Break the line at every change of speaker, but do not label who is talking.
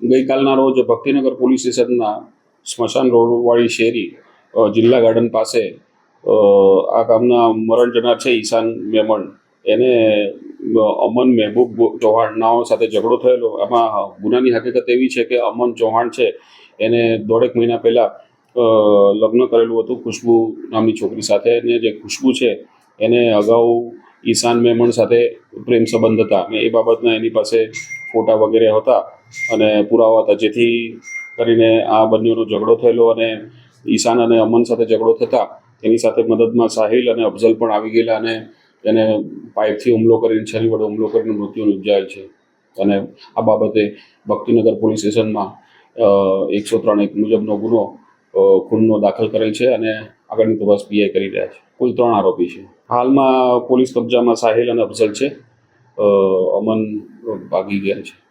ગઈકાલના રોજ ભક્તિનગર પોલીસ સ્ટેશનના સ્મશાન રોડવાળી શેરી જિલ્લા ગાર્ડન પાસે આ ગામના મરણ જનાર છે ઈશાન મેમણ. એને અમન મહેબૂબ ચૌહાણ નાઓ સાથે ઝઘડો થયેલો. આમાં ગુનાની હકીકત એવી છે કે અમન ચૌહાણ છે. એને દોઢેક મહિના પહેલાં લગ્ન કરેલું હતું ખુશ્બુ નામની છોકરી સાથે. અને જે ખુશ્બુ છે, એને અગાઉ ઈશાન મેમણ સાથે પ્રેમ સંબંધ હતા. અને એ બાબતના એની પાસે ફોટા વગેરે હતા અને પુરાવા હતા. જેથી કરીને આ બંનેનો ઝઘડો થયેલો અને ઈશાન અને અમન સાથે ઝઘડો થતા એની સાથે મદદમાં સાહિલ અને અફઝલ પણ આવી ગયેલા અને એને પાઇપથી હુમલો કરીને, છરી વડે હુમલો કરીને મૃત્યુ નિપજાયેલ છે. અને આ બાબતે ભક્તિનગર પોલીસ સ્ટેશનમાં એકસો ત્રણ એક મુજબનો ગુનો ખૂનનો દાખલ કરેલ છે અને આગળની તપાસ પીઆઈ કરી રહ્યા છે. કુલ ત્રણ આરોપી છે. હાલમાં પોલીસ કબજામાં સાહિલ અને અફઝલ છે. અમન ભાગી ગયા છે.